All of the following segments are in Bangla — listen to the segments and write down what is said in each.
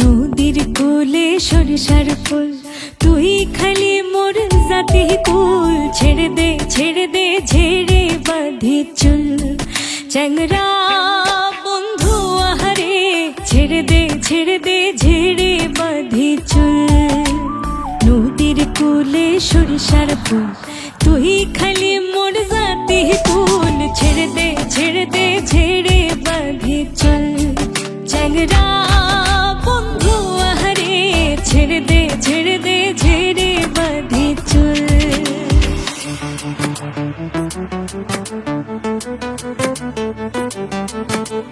নদীর কোলে সরিষার ফুল। তুই খালি মোর জাতি কুল। ছেড়ে দে ছেড়ে দে, ঝেড়ে বাঁধি চুল। চ্যাংরা বন্ধু আহারে, ছেড়ে দে ছেড়ে দে, ঝেড়ে বাঁধি চুল। নদীর কোলে সরিষার ফুল। তুই খালি মোর জাতি কুল। ছেড়ে দে ছেড়ে দে ছেড়ে মুই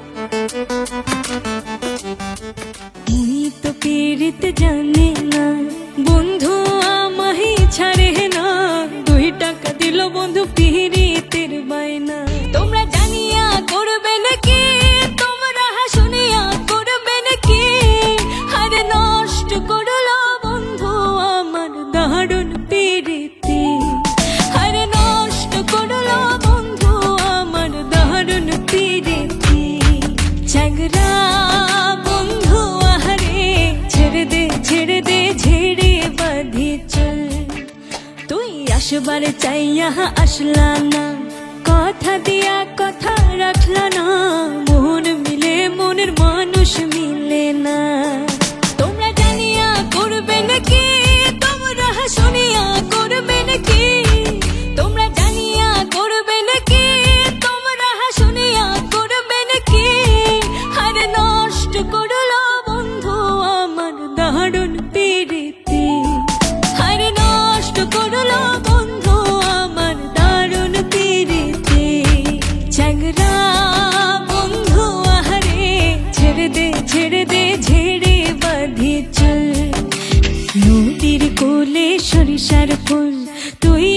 তো পীড়িত জানে না বন্ধু আমাহি ছাড়ে না। দুই বন্ধু পীড়িতের আসবার চাইয়া আসলা না। কথা দিয়া কথা রাখলা না। মন মিলে মনের মানুষ মিলে ফুল তুই